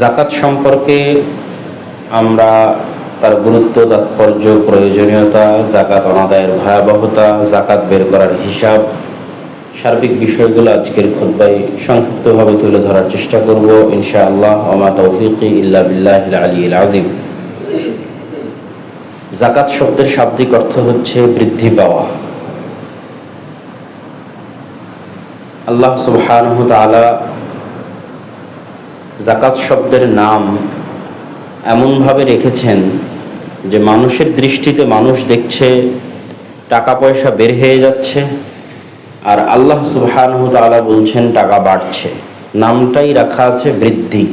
জাকাত সম্পর্কে আমরা তার গুরুত্ব, তাৎপর্য, প্রয়োজনীয়তা জাকাত অনাদায়ের ভয়াবহতা জাকাত বের করার হিসাব, সার্বিক বিষয়গুলো আজকের খোদ্বায় সংক্ষিপ্তভাবে তুলে ধরার চেষ্টা করব, ইনশাআল্লাহ, ওমা তৌফিকি ইল্লা বিল্লাহ আলী আজিম জাকাত শব্দের শাব্দিক অর্থ হচ্ছে বৃদ্ধি পাওয়া। আল্লাহ সুবহানাহু তাআলা জাকাত শব্দের নাম এমনভাবে রেখেছেন যে মানুষের দৃষ্টিতে মানুষ দেখছে টাকা পয়সা বের হয়ে যাচ্ছে, আর আল্লাহ সুবহানাহু বলছেন, টাকা বাড়ছে। নামটাই রাখা আছে বৃদ্ধি।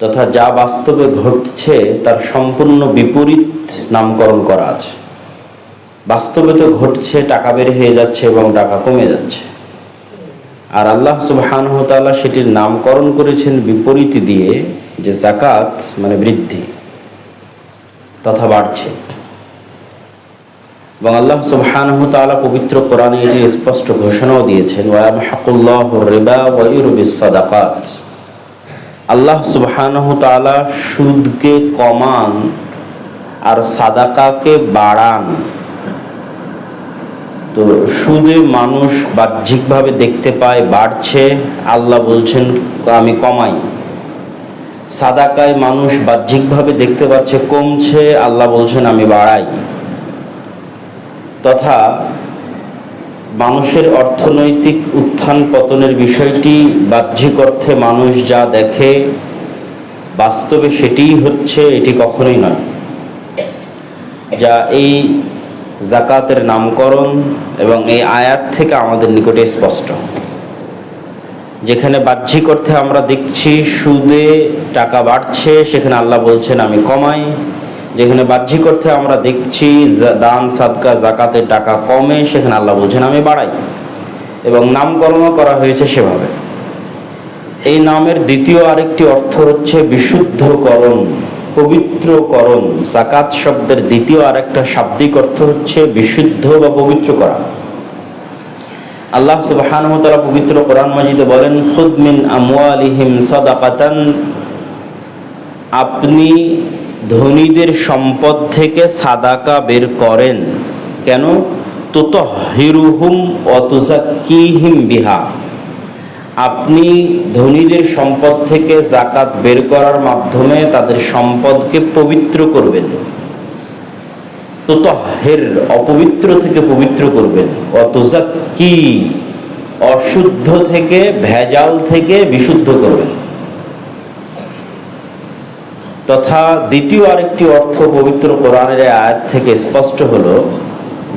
তথা যা বাস্তবে ঘটছে, তার সম্পূর্ণ বিপরীত নামকরণ করা আছে। বাস্তবে তো ঘটছে, টাকা বের হয়ে যাচ্ছে এবং টাকা কমে যাচ্ছে। আর আল্লাহ সুবহানাহু তাআলা সেটির নামকরণ করেছেন বিপরীত দিয়ে যে জাকাত মানে বৃদ্ধি তথা বাড়ছে। এবং আল্লাহ সুবহানাহু তাআলা পবিত্র কোরআনে এটি স্পষ্ট ঘোষণাও দিয়েছেন আল্লাহ সুবহানাহু তাআলা সুদকে কমান আর সাদাকাকে বাড়ান। তো সুদে মানুষ বাহ্যিকভাবে দেখতে পায়, বাড়ছে। আল্লাহ বলছেন, আমি কমাই। সাদাকায় মানুষ বাহ্যিকভাবে দেখতে পাচ্ছে, কমছে। আল্লাহ বলছেন, আমি বাড়াই। তথা মানুষের অর্থনৈতিক উত্থান পতনের বিষয়টি বাহ্যিক অর্থে মানুষ যা দেখে, বাস্তবে সেটিই হচ্ছে, এটি কখনোই নয়। যা এই জাকাতের নামকরণ এবং এই আয়াত থেকে আমাদের নিকটে স্পষ্ট। যেখানে বাহ্যিক অর্থে আমরা দেখছি, সুদে টাকা বাড়ছে, সেখানে আল্লাহ বলছেন, আমি কমাই। যেখানে বাহ্যিক অর্থে আমরা দেখছি দান, সাদকা, জাকাতে টাকা কমে, সেখানে আল্লাহ বলছেন, আমি বাড়াই। এবং নামকরণও করা হয়েছে সেভাবে। এই নামের দ্বিতীয় আরেকটি অর্থ হচ্ছে বিশুদ্ধকরণ। পবিত্রকরণ জাকাত শব্দের দ্বিতীয় আরেকটা শাব্দিক অর্থ হচ্ছে বিশুদ্ধ বা পবিত্র করা আল্লাহ সুবহানাহু পবিত্র কোরআন মাজিদে বলেন, খুদ মিন আমওয়ালিহিম সাদাকাতান। আপনি ধনীদের সম্পদ থেকে সাদাকা বের করেন। কেন? তুতহিরুহুম ওয়া তুযাক্কিহিম বিহা। আপনি ধনীদের সম্পদ থেকে জাকাত বের করার মাধ্যমে তাদের সম্পদকে পবিত্র করবেন। তুতহের অপবিত্র থেকে পবিত্র করবেন। অতজাক্কি অশুদ্ধ থেকে, ভেজাল থেকে বিশুদ্ধ করবেন। তথা দ্বিতীয় আরেকটি অর্থ পবিত্র কোরআনের আয়াত থেকে স্পষ্ট হলো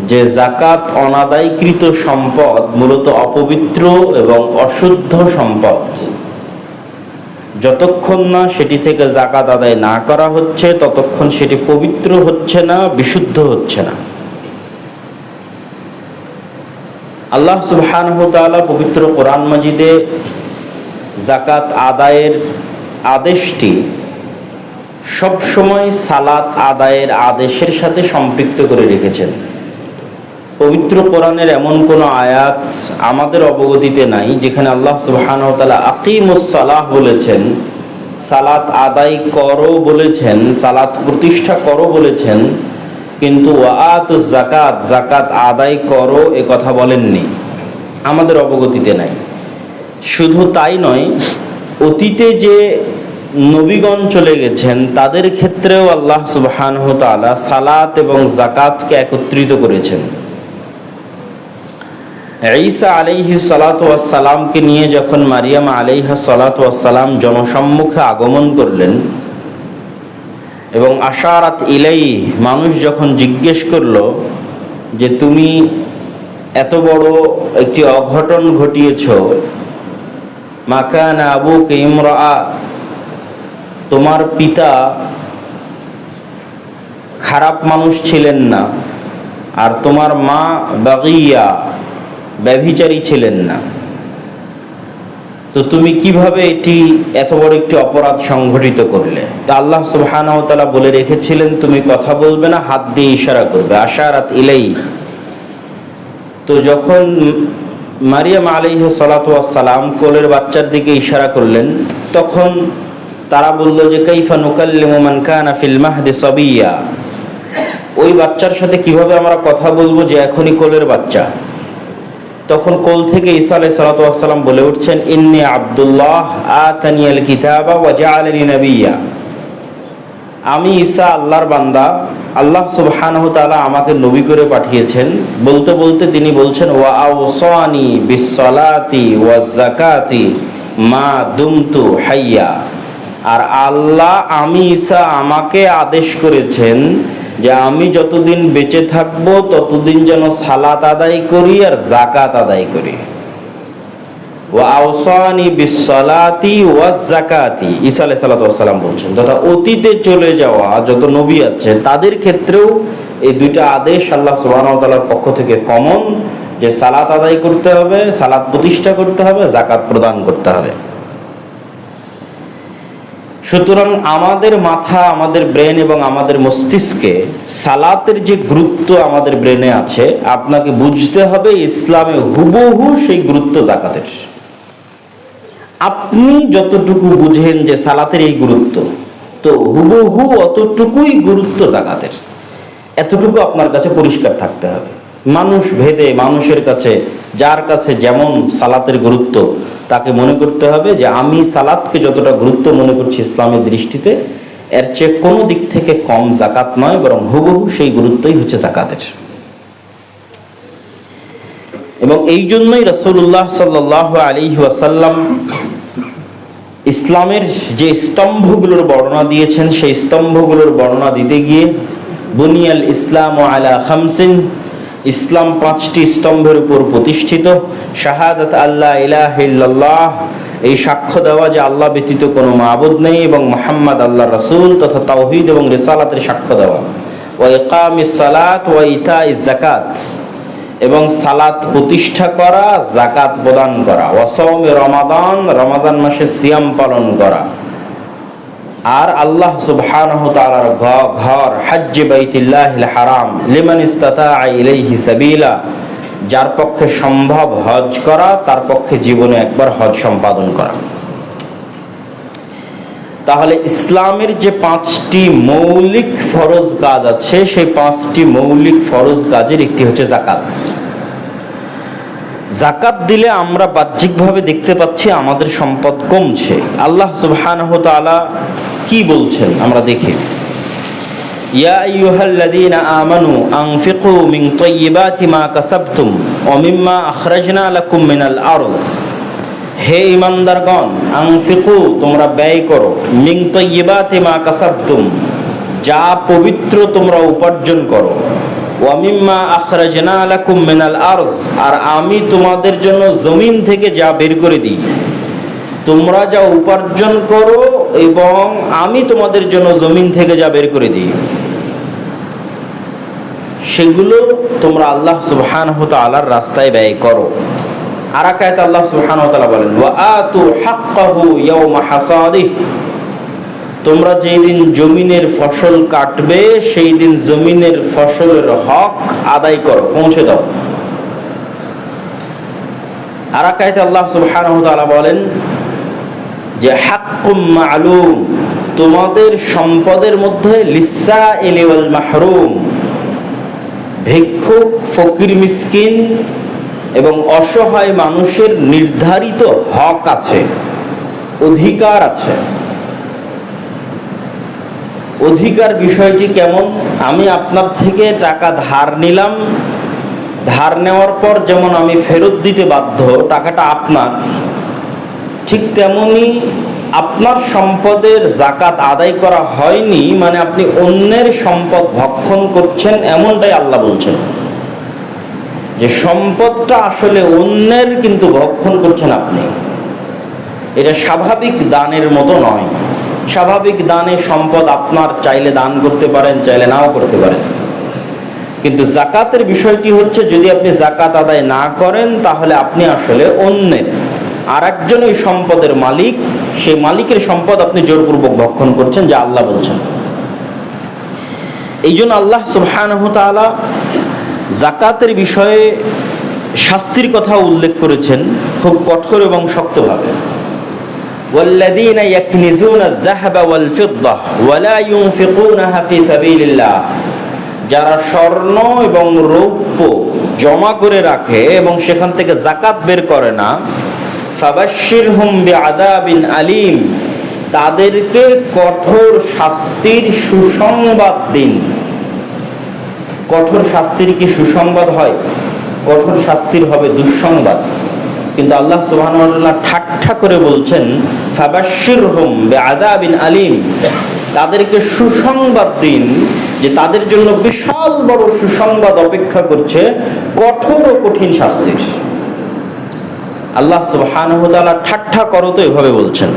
যে জাকাত অনাদায়কৃত সম্পদ মূলত অপবিত্র এবং অশুদ্ধ সম্পদ। যতক্ষণ না সেটি থেকে জাকাত আদায় না করা হচ্ছে, ততক্ষণ সেটি পবিত্র হচ্ছে না, বিশুদ্ধ হচ্ছে না। আল্লাহ সুবহানাহু তাআলা পবিত্র কোরআন মজিদে জাকাত আদায়ের আদেশটি সবসময় সালাত আদায়ের আদেশের সাথে সম্পৃক্ত করে রেখেছেন। পবিত্র কোরআনের এমন কোন আয়াত আমাদের অবগতিতে নাই, যেখানে আল্লাহ সুবহানাহু তাআলা আকিমুস সালাহ বলেছেন, সালাত আদায় করো বলেছেন, সালাত প্রতিষ্ঠা করো বলেছেন, কিন্তু ওয়াত জাকাত জাকাত আদায় করো এ কথা বলেননি। আমাদের অবগতিতে নাই। শুধু তাই নয়, অতীতে যে নবীগণ চলে গেছেন, তাদের ক্ষেত্রেও আল্লাহ সুবহানাহু তাআলা সালাত এবং জাকাতকে একত্রিত করেছেন। ঈসা আলাইহি সালাতামকে নিয়ে যখন মারিয়াম আলাইহা সালাতাম জনসম্মুখে আগমন করলেন এবং আশারাত ইলাই মানুষ যখন জিজ্ঞেস করল যে তুমি এত বড় একটি অঘটন ঘটিয়েছ মাকান আবু ইমরা তোমার পিতা খারাপ মানুষ ছিলেন না, আর তোমার মা বাগিয়া ব্যভিচারী ছিলেন না। তো তুমি কীভাবে এটি এত বড় একটি অপরাধ সংঘটিত করলে? তা আল্লাহ তাআলা বলে রেখেছিলেন, তুমি কথা বলবে না, হাত দিয়ে ইশারা করবে। আশারাত ইলাই তো যখন মারিয়াম আলিহ সালাতাম কোলের বাচ্চার দিকে ইশারা করলেন, তখন তারা বলল যে, কাইফা নুকাল্লিমান কানা ফিল মাহদি সবিয়া? ওই বাচ্চার সাথে কীভাবে আমরা কথা বলব যে, এখনই কোলের বাচ্চা? তখন কোল থেকে ঈসা আলাই বলে উঠছেন, ইন্নি আবদুল্লাহ আতানিয়াল কিতাবা আমি ঈসা আল্লাহর বান্দা, আল্লাহ সুবহানাহু আমাকে নবী করে পাঠিয়েছেন। বলতে বলতে তিনি বলছেন, ওয়া আওসানি বিসসালাতি ওয়া যাকাতি মা দুমতু হাইয়া। আর আল্লাহ, আমি ঈসা আমাকে আদেশ করেছেন যে আমি যতদিন বেঁচে থাকব, ততদিন যেন সালাত আদায় করি আর জাকাত আদায় করি। বলছেন অতীতে চলে যাওয়া যত নবী আছে, তাদের ক্ষেত্রেও এই দুইটা আদেশ আল্লাহ পক্ষ থেকে কমন যে সালাত আদায় করতে হবে, সালাত প্রতিষ্ঠা করতে হবে জাকাত প্রদান করতে হবে। সুতরাং আমাদের মাথা, আমাদের ব্রেন এবং আমাদের মস্তিষ্কে সালাতের যে গুরুত্ব আমাদের ব্রেনে আছে, আপনাকে বুঝতে হবে ইসলামে হুবহু সেই গুরুত্ব জাকাতের। আপনি যতটুকু বুঝেন যে সালাতের এই গুরুত্ব, তো হুবহু অতটুকুই গুরুত্ব জাকাতের। এতটুকু আপনার কাছে পরিষ্কার থাকতে হবে। মানুষ ভেদে মানুষের কাছে, যার কাছে যেমন সালাতের গুরুত্ব, তাকে মনে করতে হবে যে আমি সালাতকে যতটা গুরুত্ব মনে করছি ইসলামের দৃষ্টিতে, এর চেয়ে কোনো দিক থেকে কম জাকাত নয়, বরং হুবহু সেই গুরুত্বই হচ্ছে জাকাতের এবং এই জন্যই রসুল্লাহ সাল্লাহ আলী ওয়াসাল্লাম ইসলামের যে স্তম্ভগুলোর বর্ণনা দিয়েছেন, সেই স্তম্ভগুলোর বর্ণনা দিতে গিয়ে, বুনিয়াল ইসলাম আলা খামসিন ইসলাম পাঁচটি স্তম্ভের উপর প্রতিষ্ঠিত। শাহাদাত আল্লাহ ইলাহিল্লাহ এই সাক্ষ্য দেওয়া যে আল্লাহ ব্যতীত কোনো মাবুদ নেই এবং মোহাম্মদ আল্লাহ রসুল তথা তাওহিদ এবং রেসালাতের সাক্ষ্য দেওয়া। ওয়া ইকাম সালাত ওয়া ইতা জাকাত এবং সালাত প্রতিষ্ঠা করা জাকাত প্রদান করা। ওয়াসৌমে রমাদান রমাজান মাসে সিয়াম পালন করা। আর আল্লাহ সুবহানাহু তাআলার ঘর, হজ্জে বাইতুল্লাহিল হারাম, লিমান ইস্তাতা ইলাইহি সাবিলা, যার পক্ষে সম্ভব হজ করা, তার পক্ষে জীবনে একবার হজ সম্পাদন করা। তাহলে ইসলামের যে পাঁচটি মৌলিক ফরজ কাজ আছে, সেই পাঁচটি মৌলিক ফরজ কাজের একটি হচ্ছে জাকাত জাকাত দিলে আমরা বাহ্যিকভাবে দেখতে পাচ্ছি আমাদের সম্পদ কমছে। আল্লাহ সুবহানাহু তাআলা কি বলছেন? আমরা দেখি। হে যা পবিত্র তোমরা উপার্জন করো। মিনাল আরজ আর আমি তোমাদের জন্য জমিন থেকে যা বের করে দিই। তোমরা যা উপার্জন করো এবং আমি তোমাদের জন্য জমিন থেকে যা বের করে দিই, সেগুলো তোমরা আল্লাহ সুবহানাহু তাআলার রাস্তায় ব্যয় করো। আর আল্লাহ তাআলা বলেন তোমরা যেই দিন জমিনের ফসল কাটবে, সেই দিন জমিনের ফসলের হক আদায় করো, পৌঁছে দাও। আর আল্লাহ তাআলা বলেন যে হাক্কুম মালুম, তোমাদের সম্পদের মধ্যে লিসা ইলিওয়াল মাহরুম, ভিক্ষুক, ফকির, মিসকিন এবং অসহায় মানুষের নির্ধারিত হক আছে, অধিকার আছে। অধিকার বিষয়টি কেমন? আমি আপনার থেকে টাকা ধার নিলাম। ধার নেওয়ার পর যেমন আমি ফেরত দিতে বাধ্য, টাকাটা আপনার। ঠিক তেমনি আপনার সম্পদের জাকাত আদায় করা হয়নি মানে আপনি অন্যের সম্পদ ভক্ষণ করছেন এমনটাই আল্লাহ বলছেন। যে সম্পদটা আসলে অন্যের কিন্তু ভক্ষণ করছেন আপনি। এটা স্বাভাবিক দানের মতো নয়। স্বাভাবিক দানে সম্পদ আপনার চাইলে দান করতে পারেন, চাইলে নাও করতে পারেন। কিন্তু জাকাতের বিষয়টি হচ্ছে, যদি আপনি জাকাত আদায় না করেন, তাহলে আপনি আসলে অন্যের। আর একজন ওই সম্পদের মালিক সেই মালিকের সম্পদ আপনি জোরপূর্বক ভক্ষণ করছেন যা আল্লাহ বলছেন এই জন্য আল্লাহ সুবহানাহু তাআলা জাকাতের বিষয়ে শাস্তির কথা উল্লেখ করেছেন খুব কঠোর এবং শক্তভাবে والذين يكنزون الذهب والفضة ولا ينفقونها في سبيل الله যারা স্বর্ণ এবং রৌপ্য জমা করে রাখে এবং সেখান থেকে জাকাত বের করে না ফাবাশিরহুম বিআযাবিন আলিম। তাদেরকে কঠোর শাস্তির সুসংবাদ দিন। কঠোর শাস্তির কি সুসংবাদ হয়? কঠোর শাস্তির হবে দুঃসংবাদ। কিন্তু আল্লাহ সুবহানাহু ঠাট্টা করে বলছেন ফাবাশিরহুম বিআযাবিন আলিম। তাদেরকে সুসংবাদ দিন যে তাদের জন্য বিশাল বড় সুসংবাদ অপেক্ষা করছে, কঠোর ও কঠিন শাস্তির। আল্লাহ সুবহানাহু ঠাট্টা করো তো এভাবে বলছেন।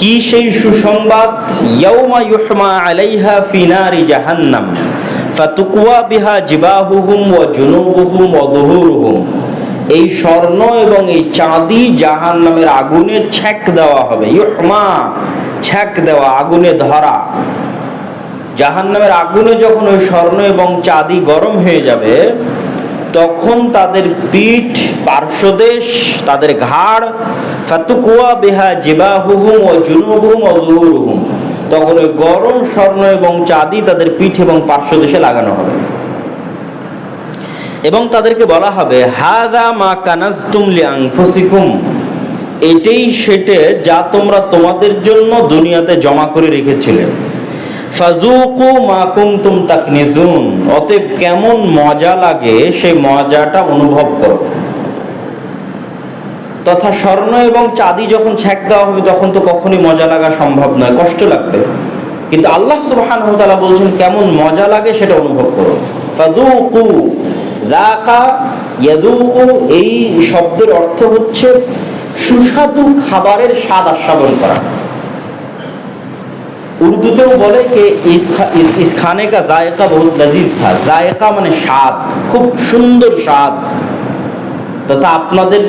কি সেই সুসংবাদ? ইয়াউমা ইউহমা আলাইহা ফি নারি জাহান্নাম, ফাতুকওয়া বিহা জিবাহুহুম ওয়া জুনুবুহুম ওয়া এই স্বর্ণ এবং এই চাঁদি জাহান নামের আগুনে ছ্যাক দেওয়া হবে। ইউহমা, ছ্যাক দেওয়া, আগুনে ধরা। জাহান নামের আগুনে যখন ওই স্বর্ণ এবং চাঁদি গরম হয়ে যাবে তখন তাদের পিঠ পার্শ্বদেশ তাদের ঘাড়, ফাতুকুয়া বিহা জিবাহুহুম ও জুনুবুহুম ও যুহুরুহুম তখন ওই গরম স্বর্ণ এবং চাঁদি তাদের পিঠ এবং পার্শ্বদেশে লাগানো হবে। এবং তাদেরকে বলা হবে হাদা মা কানাজতুম ফুসিকুম এটাই সেটে যা তোমরা তোমাদের জন্য দুনিয়াতে জমা করে রেখেছিলে। ফাজুকু তাকনিজুন। অতএব কেমন মজা লাগে, সেই মজাটা অনুভব করো। তথা স্বর্ণ এবং চাঁদি যখন ছ্যাক দেওয়া হবে, তখন তো কখনই মজা লাগা সম্ভব নয়, কষ্ট লাগবে। কিন্তু আল্লাহ সুবহানাহু ওয়া বলছেন, কেমন মজা লাগে সেটা অনুভব করো। ফাদুকু রাকা ইয়াদুকু এই শব্দের অর্থ হচ্ছে সুস্বাদু খাবারের স্বাদ আস্বাদন করা। উর্দুতেও বলে যে ইস খানে কা জায়কা বহুত লজিজ থা। জায়কা মানে স্বাদ, খুব সুন্দর স্বাদ। তথা আপনাদের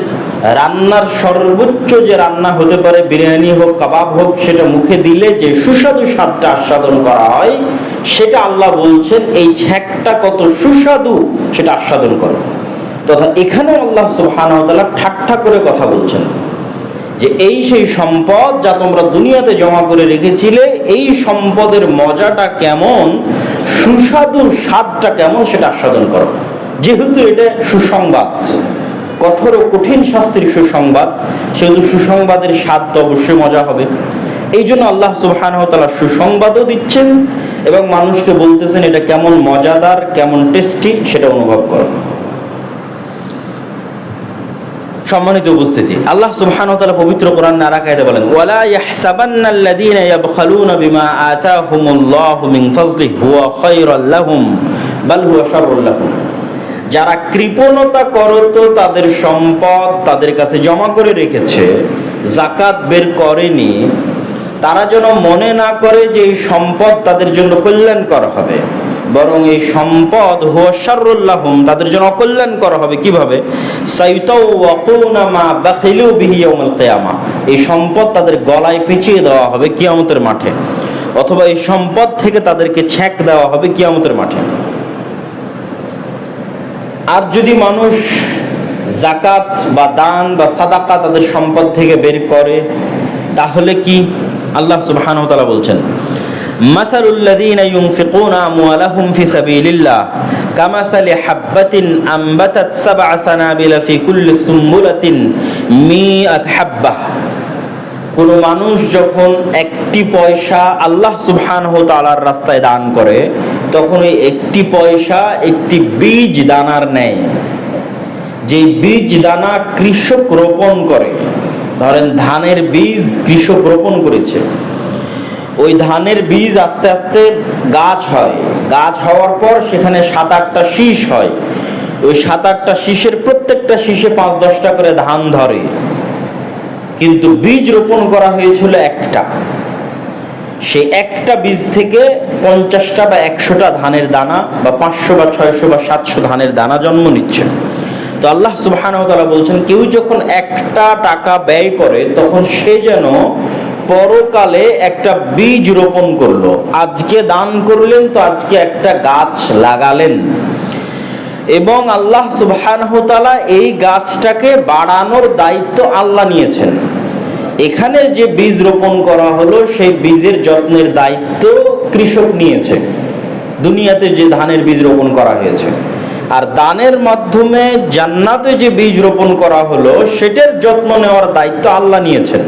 রান্নার সর্বোচ্চ যে রান্না হতে পারে, বিরিয়ানি হোক, কাবাব হোক, সেটা মুখে দিলে যে সুস্বাদু স্বাদটা আস্বাদন করা হয়, সেটা আল্লাহ বলছেন, এই ছ্যাকটা কত সুস্বাদু, সেটা আস্বাদন করো। তথা এখানে আল্লাহ সুবহানাহু ওয়া তাআলা ঠাট্টা করে কথা বলছেন। যে এই সেই সম্পদ যা তোমরা দুনিয়াতে জমা করে রেখেছিলে, এই সম্পদের মজাটা কেমন, সুস্বাদু স্বাদটা কেমন সেটা আস্বাদন করো। যেহেতু এটা সুসংবাদ, কঠোর ও কঠিন শাস্তির সুসংবাদ, সেহেতু সুসংবাদের স্বাদ তো অবশ্যই মজা হবে। এই জন্য আল্লাহ সুবহানাহু সুসংবাদও দিচ্ছেন এবং মানুষকে বলতেছেন এটা কেমন মজাদার, কেমন টেস্টি সেটা অনুভব করো। সম্মানিত উপস্থিতি। আল্লাহ সুবহানাহু ওয়া তাআলা পবিত্র কোরআন নারা কায়দা বলেন, ওয়ালা ইয়াহসাবান্নাল্লাযীনা ইয়াবখালুনা বিমা আতাহুমুল্লাহু মিন ফাজলিহি, হুয়া খায়রাল লাহুম, বাল হুয়া শাররুল লাহুম। যারা কৃপণতা করত, তাদের সম্পদ তাদের কাছে জমা করে রেখেছে জাকাত বের করেনি, তারা যেন মনে না করে যে এই সম্পদ তাদের জন্য কল্যাণকর হবে। বরং এই সম্পদ হুয়াশারুল্লাহম তাদের জন্য অকল্যাণকর হবে কীভাবে? এই সম্পদ তাদের গলায় পিছিয়ে দেওয়া হবে কিয়ামতের মাঠে। অথবা এই সম্পদ থেকে তাদেরকে ছ্যাক দেওয়া হবে কিয়ামতের মাঠে। আর যদি মানুষ জাকাত বা দান বা সাদাকা তাদের সম্পদ থেকে বের করে, তাহলে কি? আল্লাহ সুবহানাহু ওয়া তাআলা বলছেন মাসালুল্লাযীনা ইউনফিকুনা আমওয়ালাহুম ফি সাবিলিল্লাহ, কামাসালি হাব্বাতিন আম্বাতাত সাবআ সানাবিলা ফি কুল্লি সুম্বুলাতিন মিআত হাব্বাহ। কোন মানুষ যখন একটি পয়সা আল্লাহ সুবহানাহু তাআলার রাস্তায় দান করে তখন ওই একটি পয়সা একটি বীজ দানার নেয়। যে বীজ দানা কৃষক রোপণ করে, ধরেন ধানের বীজ কৃষক রোপণ করেছে ওই ধানের বীজ আস্তে আস্তে গাছ হয়। গাছ হওয়ার পর সেখানে সাত আটটা শীষ হয়। ওই সাত আটটা শীষের প্রত্যেকটা শীষে পাঁচ দশটা করে ধান ধরে। কিন্তু বীজ রোপণ করা হয়েছিল একটা। সে একটা বীজ থেকে পঞ্চাশটা বা একশোটা ধানের দানা বা পাঁচশো বা ছয়শো বা সাতশো ধানের দানা জন্ম নিচ্ছে তো আল্লাহ তাআলা বলছেন, কেউ যখন একটা টাকা ব্যয় করে, তখন সে যেন পরকালে একটা বীজ রোপণ করল। আজকে দান করলেন তো আজকে একটা গাছ লাগালেন। এবং আল্লাহ সুবহানহতালা এই গাছটাকে বাড়ানোর দায়িত্ব আল্লাহ নিয়েছেন। এখানে যে বীজ রোপণ করা হলো, সেই বীজের যত্নের দায়িত্ব কৃষক নিয়েছে। দুনিয়াতে যে ধানের বীজ রোপণ করা হয়েছে। আর দানের মাধ্যমে জান্নাতে যে বীজ রোপণ করা হলো, সেটার যত্ন নেওয়ার দায়িত্ব আল্লাহ নিয়েছেন।